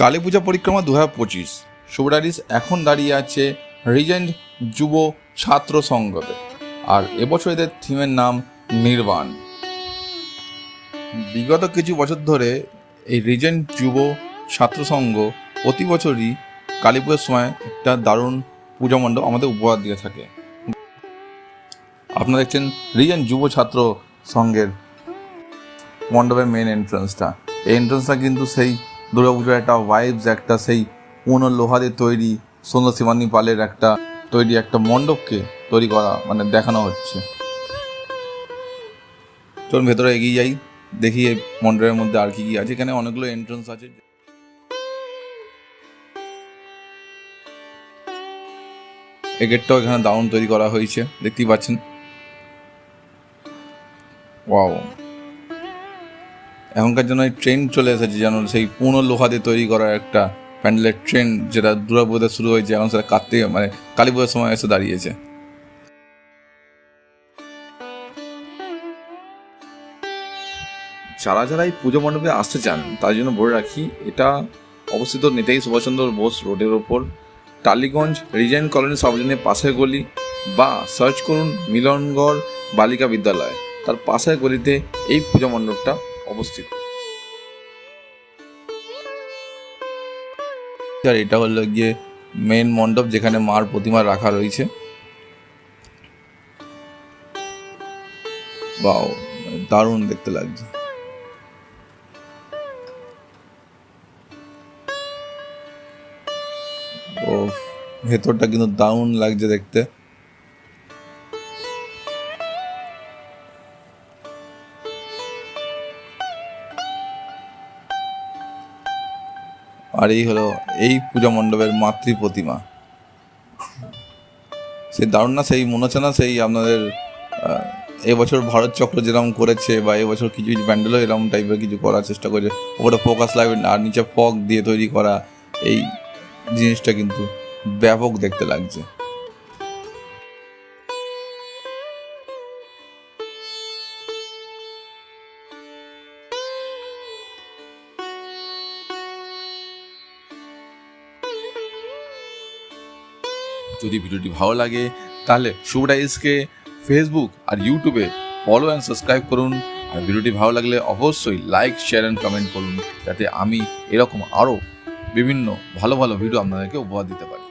কালী পূজা পরিক্রমা দু হাজার পঁচিশ। শুভরারিস এখন দাঁড়িয়ে আছে রিজেন্ট যুব ছাত্র সংঘতে। আর এবছর এদের থিমের নাম নির্বাণ। বিগত কিছু বছর ধরে এই রিজেন্ট যুব ছাত্র সংঘ প্রতি বছরই কালী পুজোর সময় একটা দারুণ পূজা মণ্ডপ আমাদের উপহার দিয়ে থাকে। আপনারা দেখছেন রিজেন্ট যুব ছাত্র সংঘের মণ্ডপের মেন এন্ট্রান্সটা এই এন্ট্রান্সটা কিন্তু সেই দুর্গাপুজোর একটা ভাইবস একটা সেই পুরনো লোহা দিয়ে তৈরি, সুন্দর শিবানী পালের একটা তৈরি একটা মণ্ডপকে তৈরি করা মানে দেখানো হচ্ছে। চলুন ভেতরে এগিয়ে যাই, দেখি এই মণ্ডপের মধ্যে আর কি কি আছে। এখানে অনেকগুলো এন্ট্রান্স আছে। এই গেটটাও এখানে দারুণ তৈরি করা হয়েছে, দেখতেই পাচ্ছেন। ওয়াও এখনকার জন্য এই ট্রেন চলে এসেছে, যেন সেই পুরনো লোহা দিয়ে তৈরি করা একটা প্যান্ডেলের ট্রেন যেটা দুর্গাপুজোতে শুরু হয়েছে, এখন সেটা কার্তিক মানে কালী পুজোর সময় এসে দাঁড়িয়েছে। যারা যারা এই পুজো মণ্ডপে আসতে চান, তার জন্য বলে রাখি, এটা অবস্থিত নেতাজি সুভাষচন্দ্র বোস রোডের ওপর। টালিগঞ্জ রিজেন্ট কলোনি সাবজনের পাশের গলি বা সার্চ করুন মিলনগড় বালিকা বিদ্যালয়। তার পাশের গলিতে এই পূজা মণ্ডপটা অবস্থিত। আর এটা হলো গিয়ে মেন মণ্ডপ যেখানে মার প্রতিমা রাখা রয়েছে। বাও দারুণ দেখতে লাগছে। ও ভেতরটা কিন্তু দারুণ লাগছে দেখতে। আর এই হলো, এই পূজা মণ্ডপের মাতৃ প্রতিমা। সেই দারুণ না সেই মনে হচ্ছে না সেই আপনাদের এবছর ভারত চক্র যেরকম করেছে বা এবছর কিছু কিছু প্যান্ডেলও এরকম টাইপের কিছু করার চেষ্টা করেছে, ওপরে ফোকাস লাগবে আর নিচে ফক দিয়ে তৈরি করা এই জিনিসটা কিন্তু ব্যাপক দেখতে লাগছে। যদি ভিডিওটি ভালো লাগে, তাহলে শুভরাইজকে ফেসবুক আর ইউটিউবে ফলো অ্যান্ড সাবস্ক্রাইব করুন। আর ভিডিওটি ভালো লাগলে অবশ্যই লাইক শেয়ার অ্যান্ড কমেন্ট করুন। যাতে আমি এরকম আরও বিভিন্ন ভালো ভালো ভিডিও আপনাদেরকে উপহার দিতে পারি।